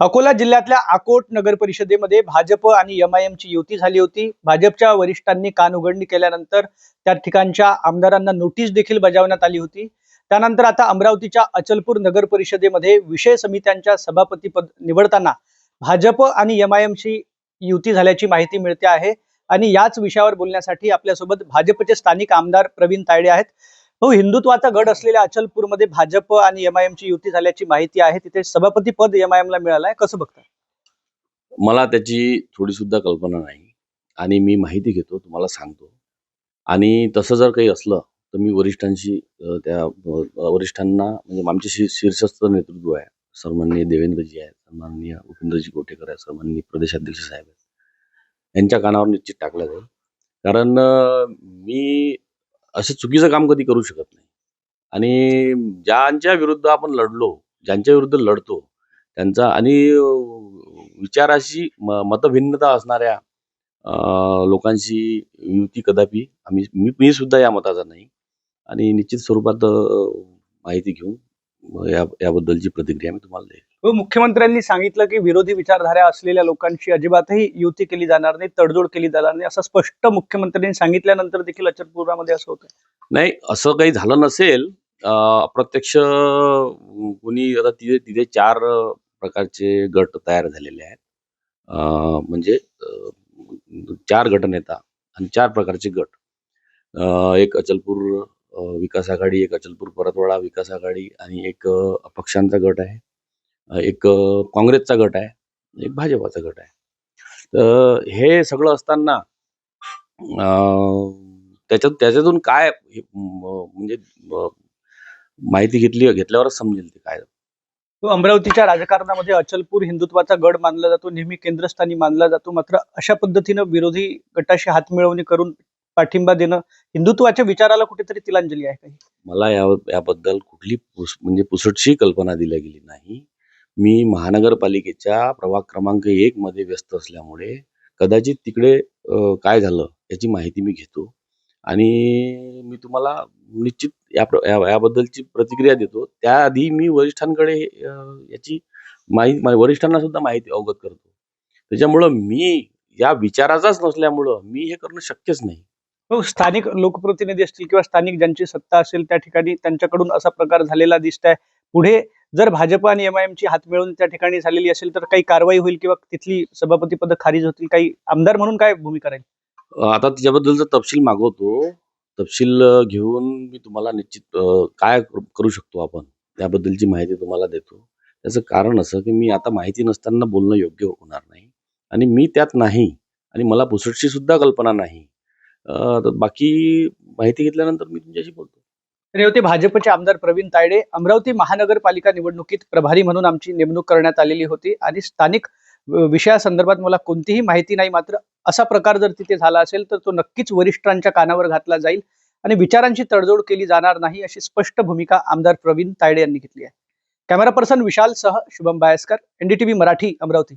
अकोला जिल्ह्यातल्या आकोट नगर परिषदेमध्ये भाजप आणि एम आय एमची युती झाली होती. भाजपच्या वरिष्ठांनी कान उघडणी केल्यानंतर त्या ठिकाणच्या आमदारांना नोटीस देखील बजावण्यात आली होती. त्यानंतर आता अमरावतीच्या अचलपूर नगर परिषदेमध्ये विषय समित्यांच्या सभापती पद निवडताना भाजप आणि एम आय एमची युती झाल्याची माहिती मिळते आहे. आणि याच विषयावर बोलण्यासाठी आपल्यासोबत भाजपचे स्थानिक आमदार प्रवीण तायडे आहेत. हो हिंदुत्वाचा गड असलेल्या अचलपूरमध्ये भाजप आणि एम आय युती झाल्याची माहिती आहे. तिथे सभापती पद एम आय ला कसं बघता मला त्याची थोडी सुद्धा कल्पना नाही. आणि मी माहिती घेतो तुम्हाला सांगतो. आणि तसं जर काही असलं तर मी वरिष्ठांशी त्या वरिष्ठांना म्हणजे आमचे शी शीर्षस्थ नेतृत्व आहे. सन्माननीय देवेंद्रजी आहेत सन्माननीय उपेंद्रजी गोटेकर आहेत सन्माननीय प्रदेशाध्यक्ष साहेब आहेत. यांच्या कानावर निश्चित टाकलं जाईल. कारण मी असं चुकीचं काम कधी करू शकत नाही. आणि ज्यांच्या विरुद्ध आपण लढलो ज्यांच्या विरुद्ध लढतो त्यांचा आणि विचाराशी म- मतभिन्नता असणाऱ्या लोकांशी युती कदापि आम्ही मी मी सुद्धा या मताचा नाही. आणि निश्चित स्वरूपात माहिती घेऊन या याबद्दलची प्रतिक्रिया मी तुम्हाला देईल हो मुख्यमंत्र्यांनी सांगितलं की विरोधी विचारधारा असलेल्या लोकांशी अजिबातही युती केली जाणार नाही तडजोड केली जाणार नाही असं स्पष्ट मुख्यमंत्र्यांनी सांगितल्यानंतर देखील अचलपुरामध्ये असं होतं. नाही असं काही झालं नसेल अप्रत्यक्ष कोणी आता तिथे तिथे चार प्रकारचे गट तयार झालेले आहेत. म्हणजे चार गटनेता आणि चार प्रकारचे गट. एक अचलपूर विकास आघाडी एक अचलपूर परतवाडा विकास आघाडी आणि एक अपक्षांचा गट आहे. एक काँग्रेसचा गट आहे. एक भाजपाचा गट आहे. तर हे सगळं असताना त्याच्यात त्याच्यातून काय म्हणजे माहिती घेतली घेतल्यावरच समजेल ते काय. तो अमरावतीच्या राजकारणामध्ये अचलपूर हिंदुत्वाचा गड मानला जातो नेहमी केंद्रस्थानी मानला जातो मात्र अशा पद्धतीनं विरोधी गटाशी हातमिळवणी करून पाठिंबा देणं हिंदुत्वाच्या विचाराला कुठेतरी तिलांजली आहे काही? मला या याबद्दल कुठली पुस म्हणजे पुसटशी कल्पना दिल्या गेली नाही. मी महानगरपालिकेच्या प्रभाग क्रमांक एक मध्ये व्यस्त असल्यामुळे कदाचित तिकडे काय झालं याची माहिती मी घेतो. आणि मी तुम्हाला निश्चित या प्र- या- याबद्दलची प्रतिक्रिया देतो. त्याआधी मी वरिष्ठांकडे याची माहिती वरिष्ठांना सुद्धा माहिती अवगत करतो. त्याच्यामुळं मी या विचाराचाच नसल्यामुळं मी हे करणं शक्यच नाही. हो, स्थानिक लोकप्रतिनिधी असतील किंवा स्थानिक ज्यांची सत्ता असेल त्या ठिकाणी त्यांच्याकडून असा प्रकार झालेला दिसत आहे पुढे जर भाजप आणि एम हात मिळवून त्या ठिकाणी झालेली असेल तर काही कारवाई होईल किंवा तिथली सभापती पद खारिज होतील काही आमदार म्हणून काय भूमिका राहील? आता तिच्याबद्दलचा तपशील मागवतो तपशील घेऊन मी तुम्हाला निश्चित काय करू शकतो आपण? त्याबद्दलची माहिती तुम्हाला देतो. त्याचं कारण असं की मी आता माहिती नसताना बोलणं योग्य होणार नाही. आणि मी त्यात नाही. आणि मला पुसटची सुद्धा कल्पना नाही. तर बाकी माहिती घेतल्यानंतर मी तुमच्याशी बोलतो. तर होते भाजपचे आमदार प्रवीण तायडे अमरावती महानगरपालिका निवडणुकीत प्रभारी म्हणून आमची नेमणूक करण्यात आलेली होती आणि स्थानिक विषयासंदर्भात मला कोणतीही माहिती नाही मात्र असा प्रकार जर तिथे झाला असेल तर तो नक्कीच वरिष्ठांच्या कानावर घातला जाईल आणि विचारांची तडजोड केली जाणार नाही अशी स्पष्ट भूमिका आमदार प्रवीण तायडे यांनी घेतली आहे. कॅमेरा पर्सन विशाल सह शुभम बायस्कर एनडीटीव्ही मराठी अमरावती.